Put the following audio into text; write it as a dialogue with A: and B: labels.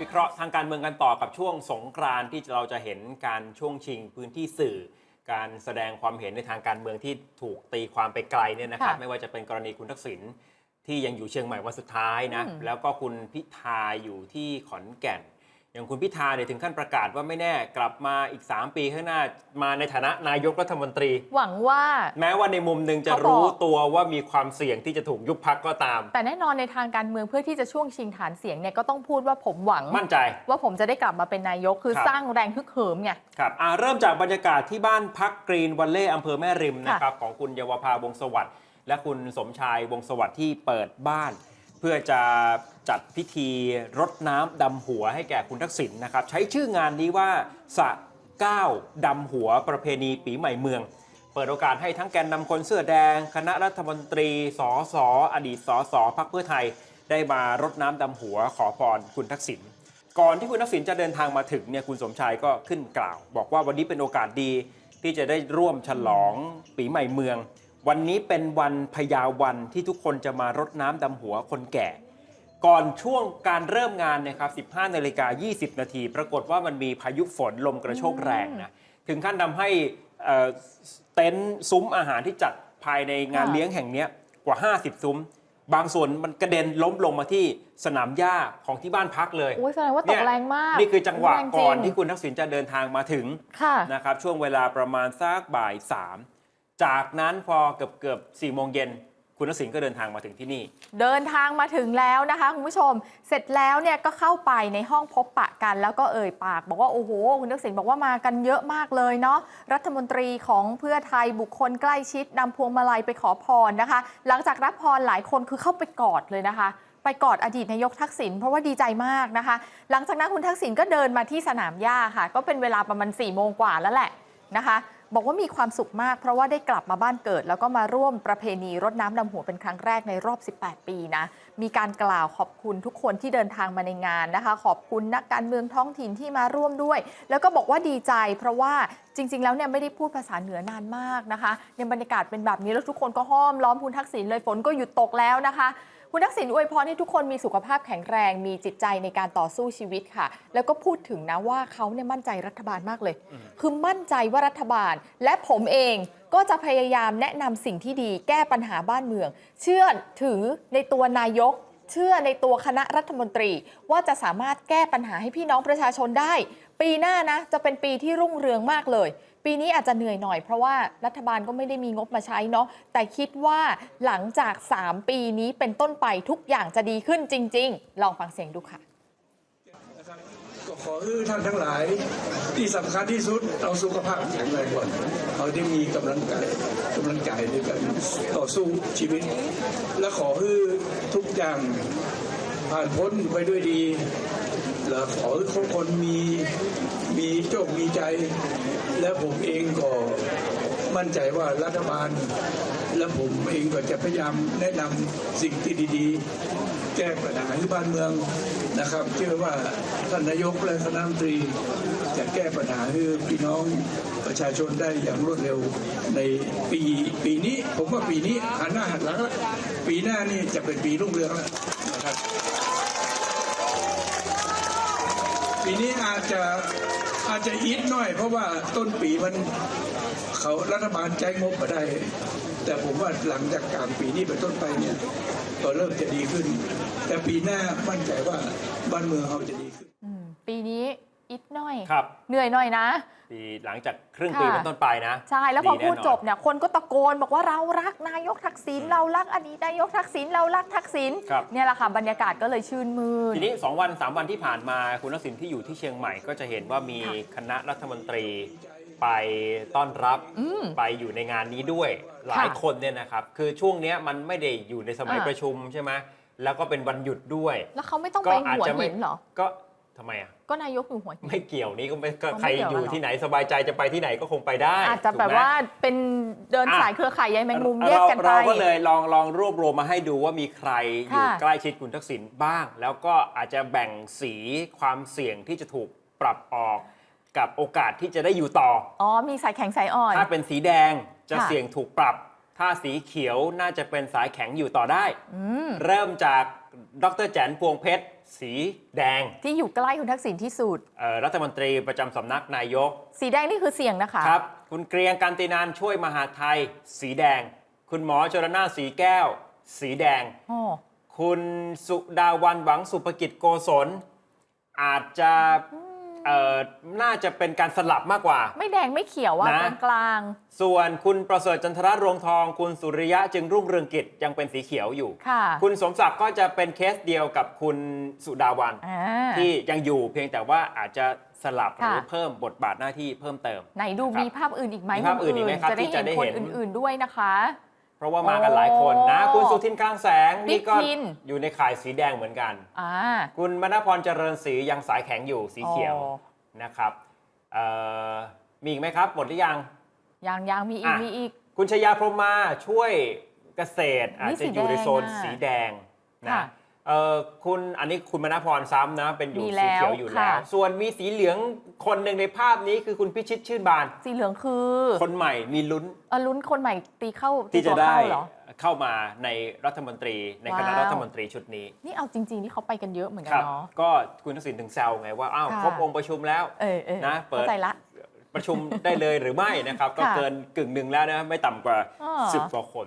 A: วิเคราะห์ทางการเมืองกันต่อกับช่วงสงกรานต์ที่เราจะเห็นการช่วงชิงพื้นที่สื่อ การแสดงความเห็นในทางการเมืองที่ถูกตีความไปไกลเนี่ยนะครับ
B: ค่ะ
A: ไม่ว่าจะเป็นกรณีคุณทักษิณที่ยังอยู่เชียงใหม่วันสุดท้ายนะ
B: อืม
A: แล้วก็คุณพิธาอยู่ที่ขอนแก่น อย่างคุณพิธาเนี่ยถึงขั้นประกาศว่าไม่แน่กลับมาอีก 3 ปีข้างหน้ามาในฐานะนายกรัฐมนตรี
B: หวังว่า
A: แม้ว่าในมุมหนึ่งจะ
B: เขาบอก
A: รู้ตัวว่ามีความเสี่ยงที่จะถูกยุบพักก็ตาม
B: แต่แน่นอนในทางการเมืองเพื่อที่จะช่วงชิงฐานเสียงเนี่ยก็ต้องพูดว่าผมหวัง
A: มั่นใจ
B: ว่าผมจะได้กลับมาเป็นนายกคือ
A: ครับ
B: สร้างแรงฮึกเหิมไง
A: ครับอ่าเริ่มจากบรรยากาศที่บ้านพักกรีนวันเล่อำเภอแม่ริม
B: ค่ะ
A: นะครับของคุณเยาวภาวงศ์สวัสดิ์และคุณสมชายวงศ์สวัสดิ์ที่เปิดบ้าน เพื่อจะจัดพิธีรดน้ำดำหัวให้แก่คุณทักษิณนะครับ ใช้ชื่องานนี้ว่าสะเก้าดำหัวประเพณีปีใหม่เมือง เปิดโอกาสให้ทั้งแกนนำคนเสื้อแดง คณะรัฐมนตรีสอสออดีตสอสอพักเพื่อไทย ได้มารดน้ำดำหัวขอพรคุณทักษิณก่อนที่คุณทักษิณจะเดินทางมาถึงเนี่ยคุณสมชายก็ขึ้นกล่าว บอกว่าวันนี้เป็นโอกาสดีที่จะได้ร่วมฉลองปีใหม่เมือง วันนี้เป็นวันพยาวันที่ทุกคนจะมารดน้ำดำหัวคนแก่ ก่อนช่วงการเริ่มงานเนะครับ15นาฬิกา20 นาที ปรากฏว่ามันมีพายุฝนลมกระโชกแรงนะถึงขั้นทำให้เอ่อเต็นท์ซุ้มอาหารที่จัดภายในงาน
B: ค่ะ
A: เลี้ยงแห่งเนี้ยกว่า 50 ซุ้ม บางส่วนมันกระเด็นล้มลงมาที่สนามหญ้าของที่บ้านพักเลย
B: โอ้ยแสดงว่าต
A: เนี่
B: ก
A: ย
B: แรงมาก
A: นี่คือจังหวะ
B: แรงจริ
A: ก่อนที่คุณทักษิณจะเดินทางมาถึง
B: ค่ะ
A: นะครับช่วงเวลาประมาณสักบ่ายสาม จากนั้นพอเกือบเกือบสี่โมงเย็นคุณทักษิณก็เดินทางมาถึงที่นี่
B: เดินทางมาถึงแล้วนะคะคุณผู้ชม เสร็จแล้วเนี่ยก็เข้าไปในห้องพบปะกัน แล้วก็เอ่ยปาก บอกว่าโอ้โห คุณทักษิณบอกว่ามากันเยอะมากเลยเนาะรัฐมนตรีของเพื่อไทยบุคคลใกล้ชิดนำพวงมาลัยไปขอพรนะคะ หลังจากรับพรหลายคนคือเข้าไปกอดเลยนะคะ ไปกอดอดีตนายกทักษิณเพราะว่าดีใจมากนะคะ หลังจากนั้นคุณทักษิณก็เดินมาที่สนามหญ้าค่ะ ก็เป็นเวลาประมาณ4ี่โมงกว่าแล้วแหละนะคะ บอกว่ามีความสุขมากเพราะว่าได้กลับมาบ้านเกิด แล้วก็มาร่วมประเพณีรดน้ำดำหัวเป็นครั้งแรกในรอบ 18 ปีนะ มีการกล่าวขอบคุณทุกคนที่เดินทางมาในงานนะคะ ขอบคุณนักการเมืองท้องถิ่นที่มาร่วมด้วย แล้วก็บอกว่าดีใจ เพราะว่าจริง ๆ แล้วเนี่ยไม่ได้พูดภาษาเหนือนานมากนะคะในบรรยากาศเป็นแบบนี้แล้วทุกคนก็ห้อมล้อมคุณทักษิณเลยฝนก็หยุดตกแล้วนะคะ คุณทักษิณอวยพรให้ทุกคนมีสุขภาพแข็งแรง มีจิตใจในการต่อสู้ชีวิตค่ะ แล้วก็พูดถึงนะว่าเขาเนี่ยมั่นใจรัฐบาลมากเลย คือมั่นใจว่ารัฐบาล และผมเองก็จะพยายามแนะนำสิ่งที่ดี แก้ปัญหาบ้านเมือง เชื่อถือในตัวนายก เชื่อในตัวคณะรัฐมนตรี ว่าจะสามารถแก้ปัญหาให้พี่น้องประชาชนได้ ปีหน้านะจะเป็นปีที่รุ่งเรืองมากเลย ปีนี้อาจจะเหนื่อยหน่อยเพราะว่ารัฐบาลก็ไม่ได้มีงบมาใช้เนาะแต่คิดว่าหลังจาก 3 ปีนี้เป็นต้นไปทุกอย่างจะดีขึ้นจริง ๆ ลองฟังเสียงดูค่ะ
C: ขอให้ท่านทั้งหลายที่สำคัญที่สุดเอาสุขภาพแข็งแรงก่อนเอาได้มีกำลังใจกำลังใจในการต่อสู้ชีวิต และขอให้ทุกอย่างผ่านพ้นไปด้วยดี และขอให้ทุกคนมีมีโชคมีใจ และผมเองก็มั่นใจว่ารัฐบาล และผมเองก็จะพยายามแนะนำสิ่งที่ดีๆ แก้ปัญหาให้บ้านเมือง นะครับเชื่อว่าท่านนายกและคณะรัฐมนตรีจะแก้ปัญหาให้พี่น้องประชาชนได้อย่างรวดเร็วในปีปีนี้ ผมว่าปีนี้หันหน้าหันหลังปีหน้านี่จะเป็นปีรุ่งเรืองแล้วนะครับปีนี้อาจจะ อาจจะอิดหน่อย เพราะว่าต้นปีมันเขารัฐบาลใจงบมาได้ แต่ผมว่าหลังจากกลางปีนี้เป็นต้นไปเนี่ยก็เริ่มจะดีขึ้น แต่ปีหน้ามั่นใจว่าบ้านเมืองเราจะดีขึ้น
B: ปีนี้ อิดหน่อย
A: ครับ
B: เหนื่อยหน่อยนะ
A: ปีหลังจากครึ่งปี
B: ค่ะ
A: เป็นต้นไปนะ
B: ใช่แล้วพอ
A: แน่นน
B: พูดจบเนี่ยคนก็ตะโกนบอกว่าเรารักนายกทักษิณเรารักอดีตนายกทักษิณเรารักทักษิณ
A: ครับ
B: เนี่ยแหละค่ะบรรยากาศก็เลยชื่นมืน
A: ทีนี้ 2 วัน 3 วันที่ผ่านมาคุณทักษิณที่อยู่ที่เชียงใหม่ก็จะเห็นว่ามี
B: ค่ะ
A: คณะรัฐมนตรีไปต้อนรับ
B: อืม
A: ไปอยู่ในงานนี้ด้วย หลาย
B: ค่ะ
A: คนเนี่ยนะครับ คือช่วงเนี้ยมันไม่ได้อยู่ในสมัย
B: อ่า
A: ประชุมใช่ไหมแล้วก็เป็นวันหยุดด้วย
B: แล้วเขาไม่ต้อง
A: ก็
B: ไป
A: อาจ
B: หัว
A: จะไม่
B: หินเหรอ
A: ก็ ทำไมอะ
B: ก็นายกอยู่หัวหิน
A: ไม่เกี่ยวนี่ก็ไม่ก็
B: อ๋อไม่
A: ใคร
B: เกี่ยว
A: อยู่
B: เหรอ
A: ที่ไหนสบายใจจะไปที่ไหนก็คงไปได้
B: อาจจะ
A: ถูก
B: แบบ
A: ไหม
B: ว่าเป็นเดิน
A: อะ
B: สายเครือข่ายใยแมงมุมแยกกันไป
A: เราเราก็เลยลองลองรวบรวมมาให้ดูว่ามีใครอยู่
B: ค่ะ
A: ใกล้ชิดคุณทักษิณบ้าง แล้วก็อาจจะแบ่งสีความเสี่ยงที่จะถูกปรับออกกับโอกาสที่จะได้อยู่ต่อ
B: อ๋อมีสายแข็งสายอ่อน
A: ถ้าเป็นสีแดงจะ
B: ค่ะ
A: เสี่ยงถูกปรับ ถ้าสีเขียวน่าจะเป็นสายแข็งอยู่ต่อได้
B: อืม
A: เริ่มจากดรแจนพวงเพชร สีแดง
B: ที่อยู่ใกล้คุณทักษิณที่สุด
A: เอ่อรัฐมนตรีประจำสำนักนายก
B: สีแดงนี่คือเสียงนะคะ
A: ครับ คุณเกรียงกันตินานช่วยมหาดไทย สีแดง คุณหมอจรนาสีแก้ว สีแดง
B: โอ้
A: คุณสุดาวันหวังสุภกิจโกศลอาจจะ เอ่อน่าจะเป็นการสลับมากกว่า
B: ไม่แดงไม่เขียวว่า
A: นะ
B: กลาง
A: ส่วนคุณประเสริฐจันทรรวงทอง คุณสุริยะจึงรุ่งเรืองกิจยังเป็นสีเขียวอยู่
B: ๆค่ะ
A: คุณสมศักดิ์ก็จะเป็นเคสเดียวกับคุณสุดาวัน
B: อ่า
A: ที่ยังอยู่เพียงแต่ว่าอาจจะสลับห
B: ค่ะ
A: รือเพิ่มบทบาทหน้าที่เพิ่มเติม
B: ไหนดู
A: ครับ
B: มีภาพอื่นอีกไหม
A: มีภาพอื่นอีกไหมครับ
B: จะได้
A: ที่จะ
B: เห็น
A: ได้
B: คน
A: เห็น
B: อื่น ๆด้วยนะคะ
A: เพราะว่ามากันหลายคนนะ
B: โอ้
A: คุณสุทินคลังแสง
B: บิ๊
A: นี่
B: ก
A: ก็
B: ทิน
A: อยู่ในข่ายสีแดงเหมือนกัน
B: อ่า
A: คุณมณพรเจริญศรียังสายแข็งอยู่สีเขียว
B: อ๋อ
A: นะครับเอ่อมีอีกไหมครับ หมดหรือยัง
B: ยังยังมีอีก
A: อะ
B: มีอีก
A: คุณชยาพรหมมาช่วยเกษตรอาจ
B: นี่
A: จะ
B: สี
A: อยู่ในโซน
B: แดงอะ
A: สีแดงนะ
B: ค่ะ
A: เอ่อคุณอันนี้คุณมณพรซ้ำนะ เป็นอยู่
B: มี
A: สี
B: แล้ว
A: เขียวอยู่แล้ว
B: ค่ะ
A: ส่วนมีสีเหลืองคนหนึ่งในภาพนี้คือคุณพิชิตชื่นบาน
B: สีเหลืองคือ
A: คนใหม่มีลุ้น
B: เออลุ้นคนใหม่ตีเข้า
A: ที่จะ
B: ตัว
A: ได้
B: เข้าเหรอ
A: เข้ามาในรัฐมนตรีในคณะ
B: ว้าว
A: รัฐมนตรีชุดนี้
B: นี่เอาจริงๆที่เขาไปกันเยอะเหมือนกั
A: คนรับ
B: เนาะ
A: ก็คุณทักษิณถึงแซวไงว่าอ้าว
B: ค่ะ
A: ครบองค์ประชุมแล้ว
B: เออเออ
A: นะเปิด
B: เข้าใจละ
A: ประชุมได้เลยหรือไม่นะครับ ก็
B: ค่ะ
A: เกินกึ่งหนึ่งแล้วนะไม่ต่ำกว่า
B: อ้อ
A: 10กว่าคน